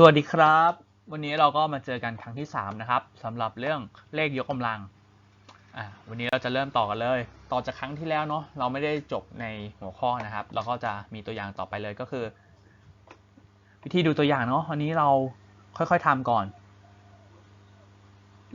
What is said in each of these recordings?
สวัสดีครับ วันนี้เราก็มาเจอกันครั้งที่ 3 นะครับสำหรับเรื่องเลขยกกำลังวันนี้เราจะเริ่มต่อกันเลย ต่อจากครั้งที่แล้วเนาะเราไม่ได้จบในหัวข้อนะครับ เราก็จะมีตัวอย่างต่อไปเลยก็คือ วิธีดูตัวอย่างเนาะวันนี้เราค่อยๆทำก่อน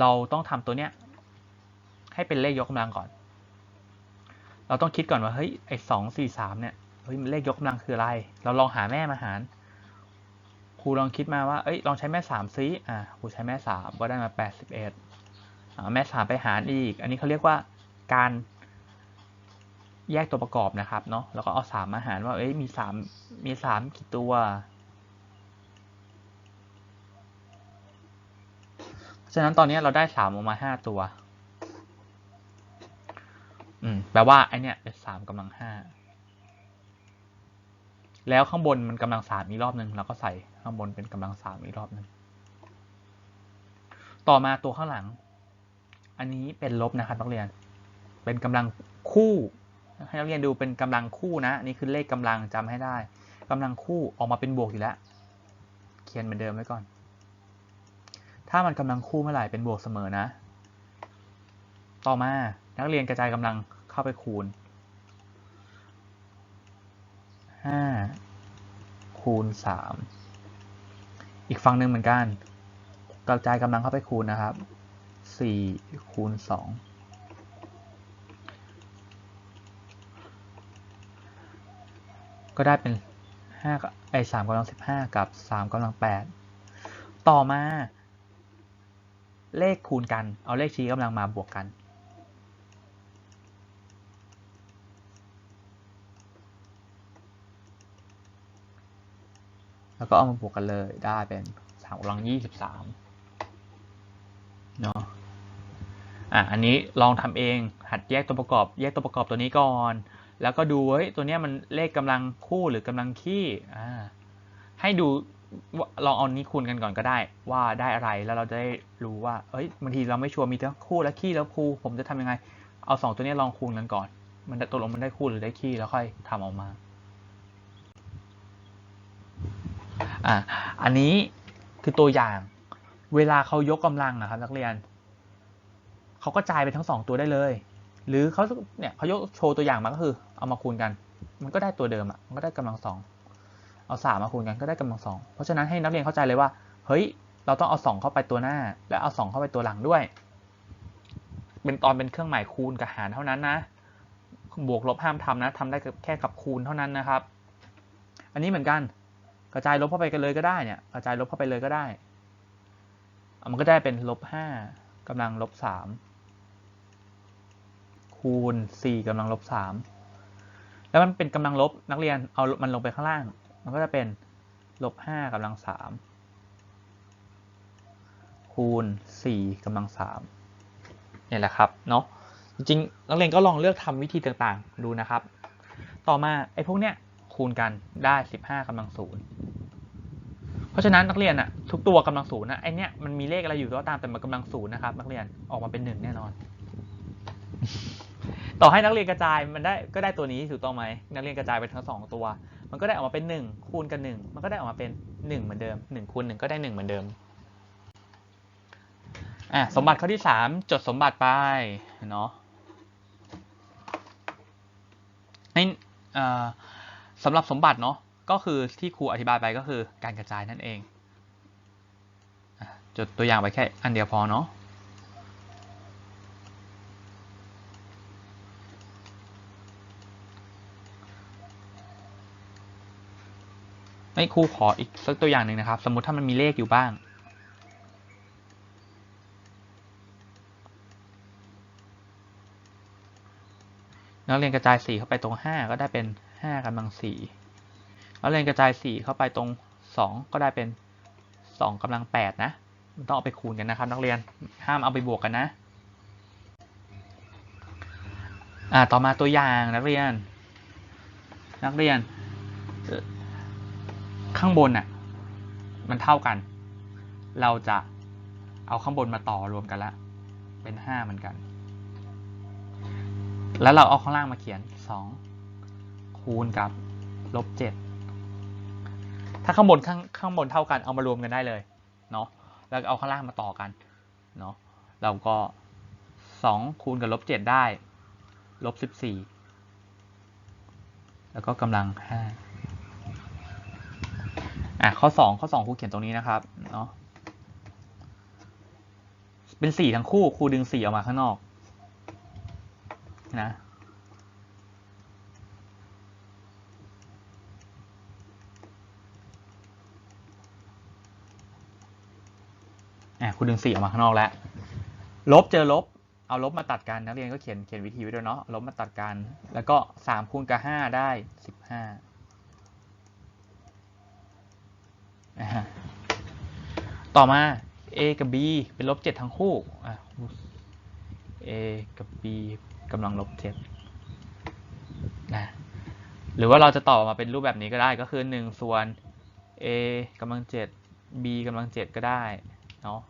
เราต้องทำตัวเนี้ยให้เป็นเลขยกกำลังก่อน เราต้องคิดก่อนว่าเฮ้ยไอ้สองสี่สามเนี่ยเฮ้ยมันเลขยกกำลังคืออะไร เราลองหาแม่มาหาร รูลองคิดมาว่า เอ้ย ลองใช้แม่สามซิ อ่าครูใช้แม่สามก็ได้มาแปดสิบเอ็ดาแม่สามไปหารอีก อันนี้เขาเรียกว่าการแยกตัวประกอบนะครับเนาะ แล้วก็เอาสามมาหารว่า เอ้ย มีสามมีสามกี่ตัวเพราะฉะนั้นตอนนี้เราได้สามออกมาห้าตัว อืม แปลว่าไอเนี้ยเป็นสามกำลังห้าแล้วข้างบนมันกำลังสามอีกรอบหนึ่งเราก็ใส่ ข้างบนเป็นกำลังสามอีกรอบนึงต่อมาตัวข้างหลัง อันนี้เป็นลบนะครับนักเรียน เป็นกำลังคู่ ให้นักเรียนดูเป็นกำลังคู่นะนนี่คือเลขกำลังจำให้ได้กำลังคู่ออกมาเป็นบวกอยู่แล้ว เขียนเหมือนเดิมไว้ก่อน ถ้ามันกำลังคู่เมื่อไหร่เป็นบวกเสมอนะ ต่อมา นักเรียนกระจายกำลังเข้าไปคูณห้าคูณสาม อีกฝั่งหนึ่งเหมือนกัน กระจายกำลังเข้าไปคูณนะครับสี่คูณสองก็ได้เป็นห้าไอสามกำลังสิบห้ากับสามกำลังแปดต่อมา เลขคูณกัน เอาเลขชี้กำลังมาบวกกัน แล้วก็เอามาบวกกันเลยได้เป็นสามกำลังยี่สิบสามเนาะอะอันนี้ลองทำเอง หัดแยกตัวประกอบ แยกตัวประกอบตัวนี้ก่อน แล้วก็ดูเฮ้ยตัวเนี้ยมันเลขกำลังคู่หรือกำลังคี่อ่าให้ดูลองเอานี้คูณกันก่อนก็ได้ ว่าได้อะไรแล้วเราจะได้รู้ว่าเอ้ยบางทีเราไม่ชัวร์มีทั้งคู่และคี่แล้วคู่ผมจะทำยังไง เอาสองตัวนี้ลองคูณกันก่อน มันตกลงมันได้คู่หรือได้คี่แล้วค่อยทำออกมา อะอันนี้คือตัวอย่าง เวลาเขายกกำลังนะครับนักเรียนเขาก็จ่ายไปทั้งสองตัวได้เลย หรือเขาเนี่ยเขายกโชว์ตัวอย่างมาก็คือ เอามาคูณกัน มันก็ได้ตัวเดิมอะมันก็ได้กำลังสองเอาสามมาคูณกันก็ได้กำลังสองเพราะฉะนั้นให้นักเรียนเข้าใจเลยว่า เฮ้ย เราต้องเอาสองเข้าไปตัวหน้า และเอาสองเข้าไปตัวหลังด้วย เป็นตอนเป็นเครื่องหมายคูณกับหารเท่านั้นนะ บวกลบห้ามทำนะทำได้แค่กับคูณเท่านั้นนะครับ อันนี้เหมือนกัน กระจายลบเข้าไปกันเลยก็ได้เนี่ย กระจายลบเข้าไปเลยก็ได้ มันก็ได้เป็นลบห้ากำลังลบสามคูณสี่กำลังลบสามแล้วมันเป็นกำลังลบนักเรียนเอามันลงไปข้างล่าง มันก็จะเป็นลบห้ากำลังสามคูณสี่กำลังสามเนี่ยแหละครับเนาะจริงนักเรียนก็ลองเลือกทำวิธีต่างๆ ดูนะครับ ต่อมาไอ้พวกเนี้ยคูณกันได้ 15กำลังศูนย์ ราะฉะนั้นนักเรียนอะทุกตัวกำลังศูนย์นะไอเนี้ยมันมีเลขอะไรอยู่ก็ตามแต่มันกำลังศูนย์นะครับนักเรียนออกมาเป็นหนึ่งแน่นอน ต่อให้นักเรียนกระจายมันได้ก็ได้ตัวนี้ถูกต้องไหมนักเรียนกระจายไปทั้งสองตัว มันก็ได้ออกมาเป็นหนึ่งคูณกันหนึ่งมันก็ได้ออกมาเป็นหนึ่งเหมือนเดิมหนึ่งคูณหนึ่งก็ได้หนึ่งเหมือนเดิมอะสมบัติข้อที่สามจดสมบัติไปเนาะในอ่อสำหรับสมบัติเนาะ ก็คือที่ครูอธิบายไปก็คือการกระจายนั่นเองจดตัวอย่างไปแค่อันเดียวพอเนาะให้ครูขออีกสักตัวอย่างหนึ่งนะครับ สมมุติถ้ามันมีเลขอยู่บ้าง นักเรียนกระจาย4เข้าไปตรง 5 ก็ได้เป็น 5กำลัง4 นักเรียนกระจาย 4 เข้าไปตรง 2 ก็ได้เป็น 2กำลัง 8 นะ มันต้องเอาไปคูณกันนะครับ นักเรียน ห้ามเอาไปบวกกันนะ อ่า ต่อมาตัวอย่างนักเรียน นักเรียน ข้างบนน่ะ มันเท่ากัน เราจะเอาข้างบนมาต่อรวมกันละ เป็น 5 เหมือนกัน แล้วเราเอาข้างล่างมาเขียน 2 คูณกับลบ7 ถ้าข้างบนข้างข้างบนเท่ากันเอามารวมกันได้เลยเนาะแล้วเอาข้างล่างมาต่อกันเนาะเราก็สองคูณกับลบเจ็ดได้ลบสิบสี่แล้วก็กำลังห้าอะข้อสองข้อสองครูเขียนตรงนี้นะครับเนาะเป็นสี่ทั้งคู่ครูดึงสี่ออกมาข้างนอกนะ อะคุณดึงสี่ออกมาข้างนอกแล้ว ลบเจอลบ เอาลบมาตัดกันนักเรียนก็เขียนเขียนวิธีไว้ด้วยเนาะ ลบมาตัดกัน แล้วก็สามคูณกับห้าได้สิบห้าต่อมา a กับ b เป็นลบเจ็ดทั้งคู่ อะ a กับ b กำลังลบเจ็ดนะหรือว่าเราจะต่อมาเป็นรูปแบบนี้ก็ได้ก็คือหนึ่งส่วน a กำลังเจ็ด b กำลังเจ็ดก็ได้ เนาะ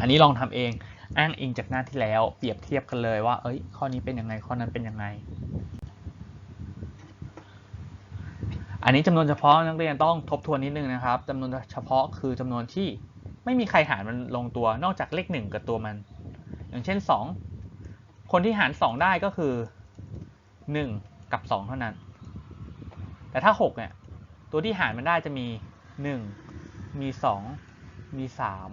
อันนี้ลองทำเองอ้างอิงจากหน้าที่แล้ว เปรียบเทียบกันเลยว่า เอ้ย ข้อนี้เป็นยังไง ข้อนั้นเป็นยังไง อันนี้จำนวนเฉพาะนักเรียนต้องทบทวนนิดนึงนะครับจำนวนเฉพาะคือจำนวนที่ไม่มีใครหารมันลงตัว นอกจากเลขหนึ่งกับตัวมัน อย่างเช่นสองคนที่หารสองได้ก็คือหนึ่งกับสองเท่านั้น แต่ถ้าหกเนี่ย ตัวที่หารมันได้จะมี หนึ่งมีสองมีสาม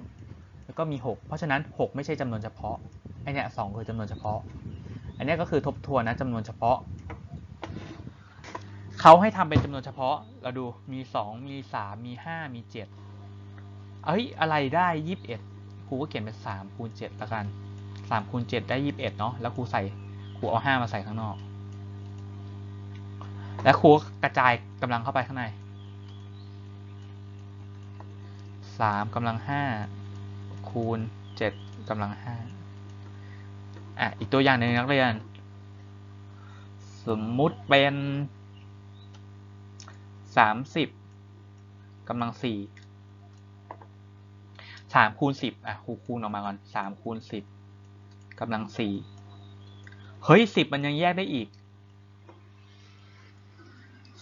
แล้วก็มีหกเพราะฉะนั้นหกไม่ใช่จำนวนเฉพาะไอเนี่ยสองคือจำนวนเฉพาะ อันเนี้ยก็คือทบทวนนะจำนวนเฉพาะ เขาให้ทำเป็นจำนวนเฉพาะ เราดูมีสองมีสามมีห้ามีเจ็ดเอ้ยอะไรได้ยี่สิบเอ็ดครูก็เขียนเป็นสามคูณเจ็ดละกันสามคูณเจ็ดได้ยี่สิบเอ็ดเนาะแล้วครูใส่ครูเอาห้ามาใส่ข้างนอก แล้วครูกระจายกำลังเข้าไปข้างใน สามกำลังห้าคูณเจ็ดกำลังห้าอะ อีกตัวอย่างหนึ่งนักเรียน สมมุติเป็นสามสิบกำลังสี่สามคูณสิบอะคูคูณออกมาก่อนสามคูณสิบกำลังสี่เฮ้ยสิบมันยังแยกได้อีก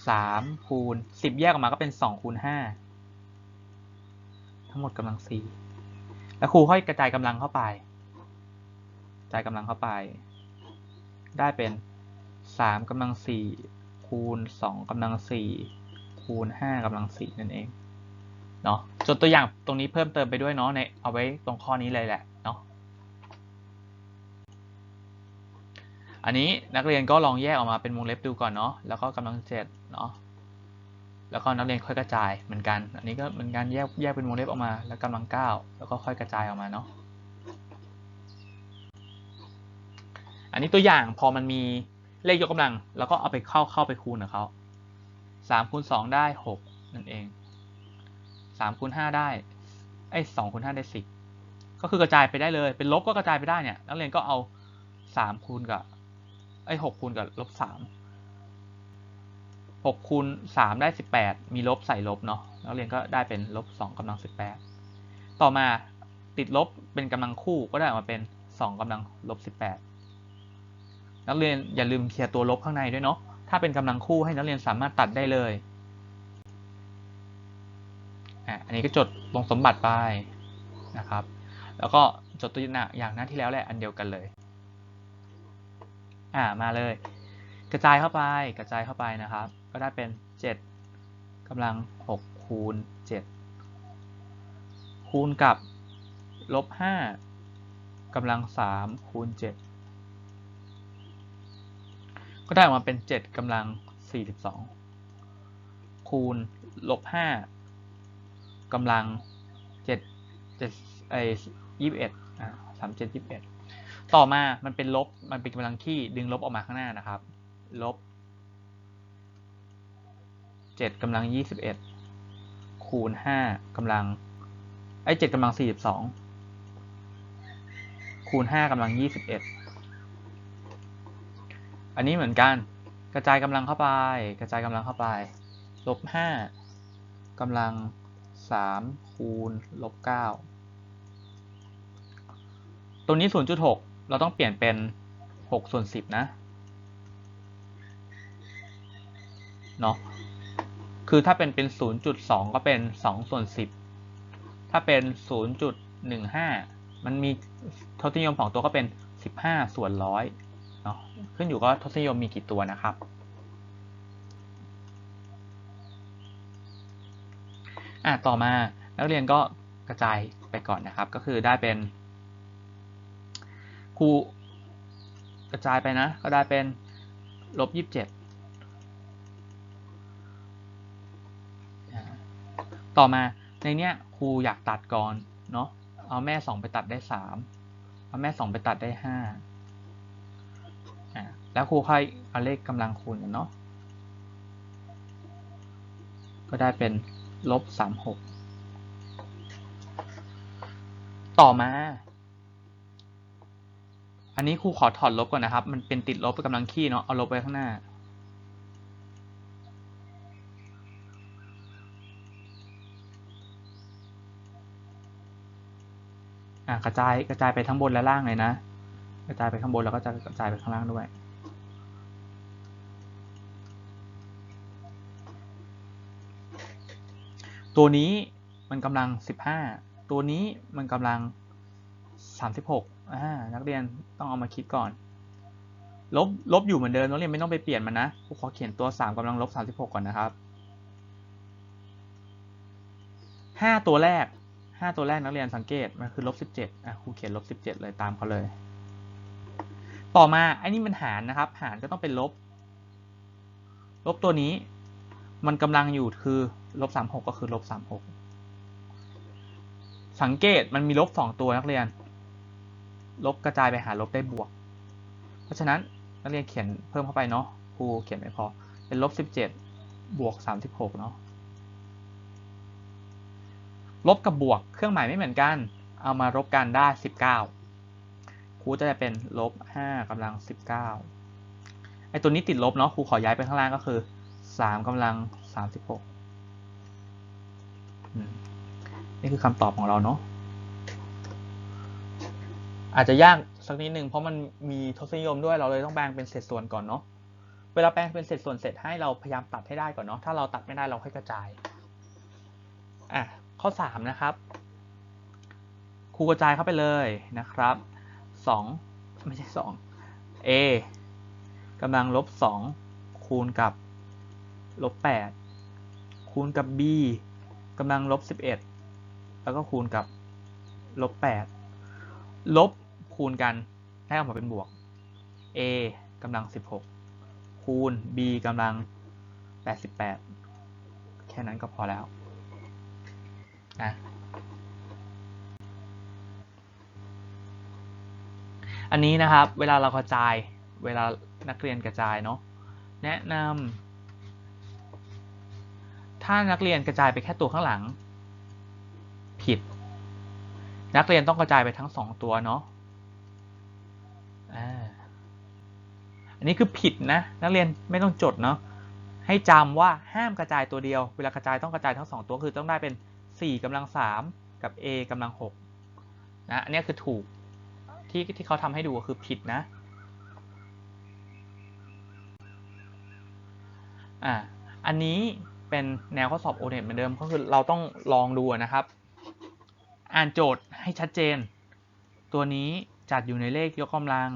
สามคูณสิบแยกออกมาก็เป็นสองคูณห้า ทั้งหมดกำลังสี่แล้วครูค่อยกระจายกำลังเข้าไปกระจายกำลังเข้าไป ได้เป็นสามกำลังสี่คูณสองกำลังสี่คูณห้ากำลังสี่นั่นเองเนาะจดตัวอย่างตรงนี้เพิ่มเติมไปด้วยเนาะในเอาไว้ตรงข้อนี้เลยแหละเนาะอันนี้นักเรียนก็ลองแยกออกมาเป็นวงเล็บดูก่อนเนาะแล้วก็กำลังเจ็ดเนาะ แล้วก็นักเรียนค่อยกระจายเหมือนกัน อันนี้ก็เหมือนกันแยกแยกเป็นวงเล็บออกมา แล้วกำลังเก้าแล้วก็ค่อยกระจายออกมาเนาะ อันนี้ตัวอย่างพอมันมีเลขยกกำลัง แล้วก็เอาไปเข้าเข้าไปคูณกับเขาสามคูณสองได้หกนั่นเองสามคูณห้าได้ไอ้สองคูณห้าได้สิบก็คือกระจายไปได้เลย เป็นลบก็กระจายไปได้เนี่ย นักเรียนก็เอาสามคูณกับไอ้หกคูณกับลบสาม หกคูณสามได้สิบแปดมีลบใส่ลบเนาะนักเรียนก็ได้เป็นลบสองกำลังสิบแปดต่อมาติดลบเป็นกำลังคู่ก็ได้ออกมาเป็นสองกำลังลบสิบแปดนักเรียนอย่าลืมเคลียร์ตัวลบข้างในด้วยเนาะถ้าเป็นกำลังคู่ให้นักเรียนสามารถตัดได้เลยอะอันนี้ก็จดลงสมบัติไปนะครับ แล้วก็จดตัวอย่างหน้าที่แล้วแหละอันเดียวกันเลย อ่ามาเลย กระจายเข้าไปกระจายเข้าไปนะครับ ก็ได้เป็นเจ็ดกำลังหกคูณเจ็ดคูณกับลบห้ากำลังสามคูณเจ็ดก็ได้ออกมาเป็นเจ็ดกำลังสี่สิบสองคูณลบห้ากำลังเจ็ดเจ็ดไอยี่สิบเอ็ดอ่าสามเจ็ดยี่สิบเอ็ดต่อมามันเป็นลบมันเป็นกำลังที่ดึงลบออกมาข้างหน้านะครับ ลบ เจ็ดกำลังยี่สิบเอ็ดคูณห้ากำลังไอเจ็ดกำลังสี่สิบสองคูณห้ากำลังยี่สิบเอ็ดอันนี้เหมือนกันกระจายกำลังเข้าไป กระจายกำลังเข้าไปลบห้ากำลังสามคูณลบเก้าตรงนี้ศูนจุดหกเราต้องเปลี่ยนเป็นหกส่วนสิบนะ เนาะ คือถ้าเป็นเป็น 0.2 ก็เป็น 2 ส่วน 10 ถ้าเป็น 0.15 มันมีทศนิยมของตัวก็เป็น 15 ส่วนร้อยเนาะขึ้นอยู่ก็ทศนิยมมีกี่ตัวนะครับอะต่อมานักเรียนก็กระจายไปก่อนนะครับ ก็คือได้เป็นครูกระจายไปนะ ก็ได้เป็นลบ27 ต่อมาในเนี้ยครูอยากตัดก่อนเนาะเอาแม่สองไปตัดได้สามเอาแม่สองไปตัดได้ห้าแล้วครูค่อยเอาเลขกำลังคูณกันเนาะก็ได้เป็นลบสามหกต่อมา อันนี้ครูขอถอดลบก่อนนะครับ มันเป็นติดลบกำลังขี้เนาะเอาลบไปข้างหน้า กระจายกระจายไปทั้งบนและล่างเลยนะ กระจายไปข้างบนแล้วก็จะกระจายไปข้างล่างด้วยตัวนี้มันกำลัง 15 ตัวนี้มันกำลัง 36อ่านักเรียนต้องเอามาคิดก่อน ลบ ลบอยู่เหมือนเดิมนักเรียนไม่ต้องไปเปลี่ยนมันนะครูขอเขียนตัว 3กำลังลบ 36 ก่อนนะครับ 5 ตัวแรก 5 ตัวแรกนักเรียนสังเกตมันคือลบ17อะครูเขียนลบ17 เลยตามเขาเลย ต่อมาไอ้นี่มันหารนะครับ หารก็ต้องเป็นลบ ลบตัวนี้ มันกำลังอยู่คือลบ36 ก็คือลบ36 สังเกตมันมีลบ 2 ตัวนักเรียน ลบกระจายไปหาลบได้บวก เพราะฉะนั้นนักเรียนเขียนเพิ่มเข้าไปเนาะครูเขียนไม่พอเป็นลบ17บวก36เนาะ ลบกับบวกเครื่องหมายไม่เหมือนกัน เอามารบกันได้ 19ครูจะเป็นลบ5กำลัง 19ไอตัวนี้ติดลบเนาะครูขอย้ายไปข้างล่างก็คือ3กำลัง 36 นี่คือคำตอบของเราเนาะอาจจะยากสักนิดหนึ่งเพราะมันมีทศนิยมด้วยเราเลยต้องแบ่งเป็นเศษส่วนก่อนเนาะเวลาแบ่งเป็นเศษส่วนเสร็จให้เราพยายามตัดให้ได้ก่อนเนาะถ้าเราตัดไม่ได้เราค่อยกระจายอะ ข้อสามนะครับครูกระจายเข้าไปเลยนะครับสองไม่ใช่สอง a กำลังลบสองคูณกับลบแปดคูณกับ b กำลังลบสิบเอ็ดแล้วก็คูณกับลบแปดลบคูณกันได้ออกมาเป็นบวก a กำลังสิบหกคูณ b กำลังแปดสิบแปดแค่นั้นก็พอแล้ว นะอันนี้นะครับเวลาเรากระจายเวลานักเรียนกระจายเนาะแนะนำถ้านักเรียนกระจายไปแค่ตัวข้างหลัง ผิด นักเรียนต้องกระจายไปทั้งสองตัวเนาะอันนี้คือผิดนะ นักเรียนไม่ต้องจดเนาะให้จำว่าห้ามกระจายตัวเดียว เวลากระจายต้องกระจายทั้งสองตัวคือต้องได้เป็น 4กำลัง 3 กับ a กำลัง6นะอันนี้คือถูกที่ที่เขาทำให้ดูคือผิดนะอ่าอันนี้เป็นแนวข้อสอบโอเน็ตเหมือนเดิมก็คือเราต้องลองดูนะครับ อ่านโจทย์ให้ชัดเจน ตัวนี้จัดอยู่ในเลขยกกำลัง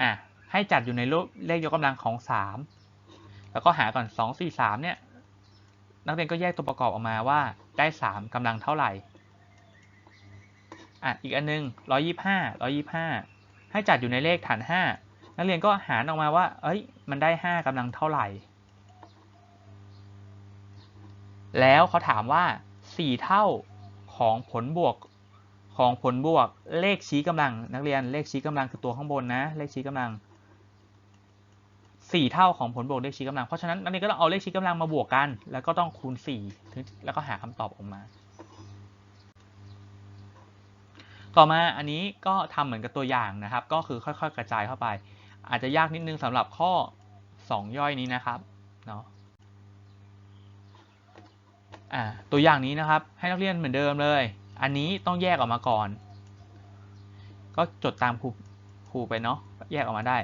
อะให้จัดอยู่ในเลขยกกำลังของ 3 แล้วก็หาก่อน 2 4 3 เนี่ย นักเรียนก็แยกตัวประกอบออกมาว่าได้ 3กำลังเท่าไหร่อะอีกอันนึง125 125 ให้จัดอยู่ในเลขฐาน 5 นักเรียนก็หารออกมาว่า เอ้ย มันได้ 5กำลังเท่าไหร่ แล้วเขาถามว่า 4 เท่าของผลบวกของผลบวกเลขชี้กำลัง นักเรียนเลขชี้กำลังคือตัวข้างบนนะ เลขชี้กำลัง 4 เท่าของผลบวกเลขชี้กำลัง เพราะฉะนั้นนักเรียนก็ต้องเอาเลขชี้กำลังมาบวกกัน แล้วก็ต้องคูณ4ถึงแล้วก็หาคำตอบออกมา ต่อมาอันนี้ก็ทำเหมือนกับตัวอย่างนะครับ ก็คือค่อยๆ กระจายเข้าไป อาจจะยากนิดนึงสำหรับข้อ 2 ย่อยนี้นะครับเนาะตัวอย่างนี้นะครับ ให้นักเรียนเหมือนเดิมเลย อันนี้ต้องแยกออกมาก่อน ก็จดตามครูครูไปเนาะแยกออกมาได้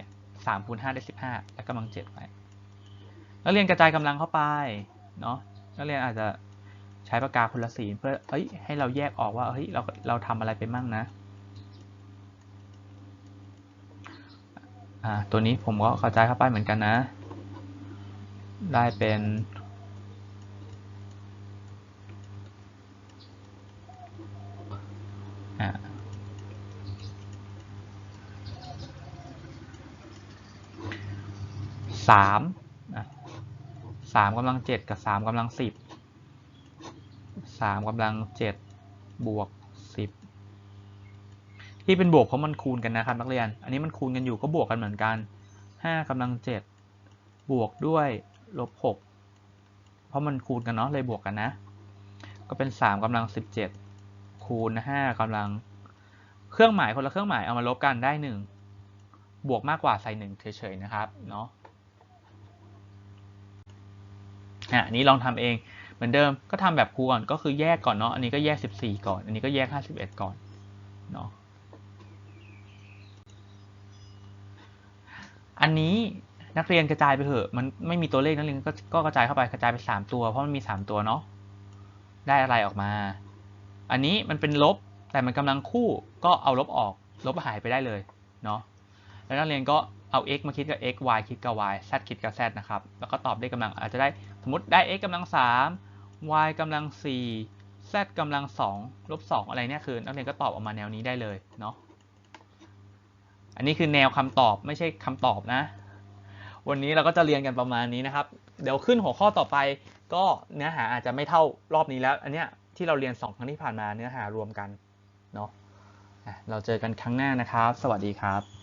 3คูณ5ได้ 15 และกำลัง7ไปนักเรียนกระจายกำลังเข้าไปเนาะนักเรียนอาจจะใช้ปากกาคนละสีเพื่อเอ้ยให้เราแยกออกว่าเฮ้ยเราเราทำอะไรไปมั่งนะอ่าตัวนี้ผมก็กระจายเข้าไปเหมือนกันนะ ได้เป็นอ่า สามสามกำลังเจ็ดกับสามกำลังสิบสามกำลังเจ็ดบวกสิบที่เป็นบวกเพราะมันคูณกันนะครับนักเรียน อันนี้มันคูณกันอยู่ก็บวกกันเหมือนกันห้ากำลังเจ็ดบวกด้วยลบหกเพราะมันคูณกันเนาะเลยบวกกันนะ ก็เป็นสามกำลังสิบเจ็ดคูณห้ากำลัง เครื่องหมายคนละเครื่องหมายเอามาลบกันได้หนึ่งบวกมากกว่าใส่หนึ่งเฉยๆนะครับเนาะ อะอันนี้ลองทำเองเหมือนเดิมก็ทำแบบครูก่อนก็คือแยกก่อนเนาะอันนี้ก็แยก 14 ก่อน อันนี้ก็แยก 51 ก่อนเนาะอันนี้นักเรียนกระจายไปเถอะมันไม่มีตัวเลขนักเรียนก็ก็กระจายเข้าไปกระจายไป 3 ตัวเพราะมันมี 3 ตัวเนาะได้อะไรออกมา อันนี้มันเป็นลบแต่มันกำลังคู่ก็เอาลบออก ลบหายไปได้เลยเนาะแล้วนักเรียนก็ เอา x มาคิดกับ x y คิดกับ y z คิดกับ z นะครับ แล้วก็ตอบได้กำลังอาจจะได้สมมติได้ x กำลัง 3 y กำลัง 4 z กำลัง 2 ลบ 2 อะไรเนี่ยคือนักเรียนก็ตอบออกมาแนวนี้ได้เลยเนาะ อันนี้คือแนวคำตอบไม่ใช่คำตอบนะ วันนี้เราก็จะเรียนกันประมาณนี้นะครับ เดี๋ยวขึ้นหัวข้อต่อไป ก็เนื้อหาอาจจะไม่เท่ารอบนี้แล้ว อันเนี้ยที่เราเรียน 2 ครั้งที่ผ่านมาเนื้อหารวมกันเนาะอะเราเจอกันครั้งหน้านะครับ สวัสดีครับ